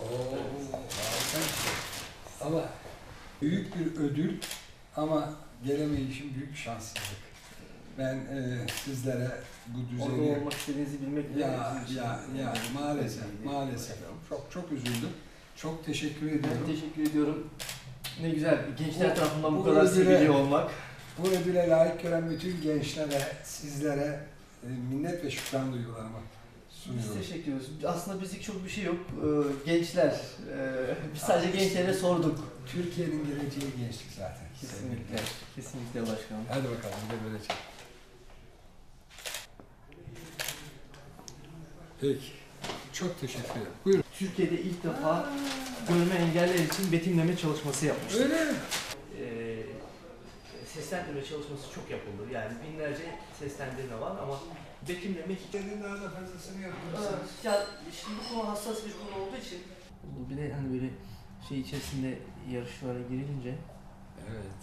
Oo, harika bir şey. Ama büyük bir ödül ama gelemeyişim büyük şanssızlık. Ben e, sizlere bu Orada düzeni olmak istediğinizi bilmek ya ya ya önemli. maalesef maalesef çok çok üzüldüm. Çok teşekkür Ben ediyorum. teşekkür ediyorum. Ne güzel gençler Bu- tarafından bu, bu kadar seviliyor olmak. Bu ödüle layık gören bütün gençlere, sizlere e, minnet ve şükran duygularımı Biz teşekkür ediyoruz. Aslında bizlik çok bir şey yok. Ee, gençler, e, biz sadece gençlere sorduk. Türkiye'nin geleceği gençlik zaten. Kesinlikle, kesinlikle başkanım. Hadi bakalım bir de böyle çek. Peki. Çok teşekkür ederim. Buyurun. Türkiye'de ilk defa görme engeller için betimleme çalışması yapmıştık. Öyle mi? Seslendirme çalışması çok yapıldı. Yani binlerce seslendirme var ama betimleme hiç Senin daha da fazlasını yapıyorsunuz. Ya şimdi bu konu hassas bir konu olduğu için bir de hani böyle şey içerisinde yarışlara girilince Evet.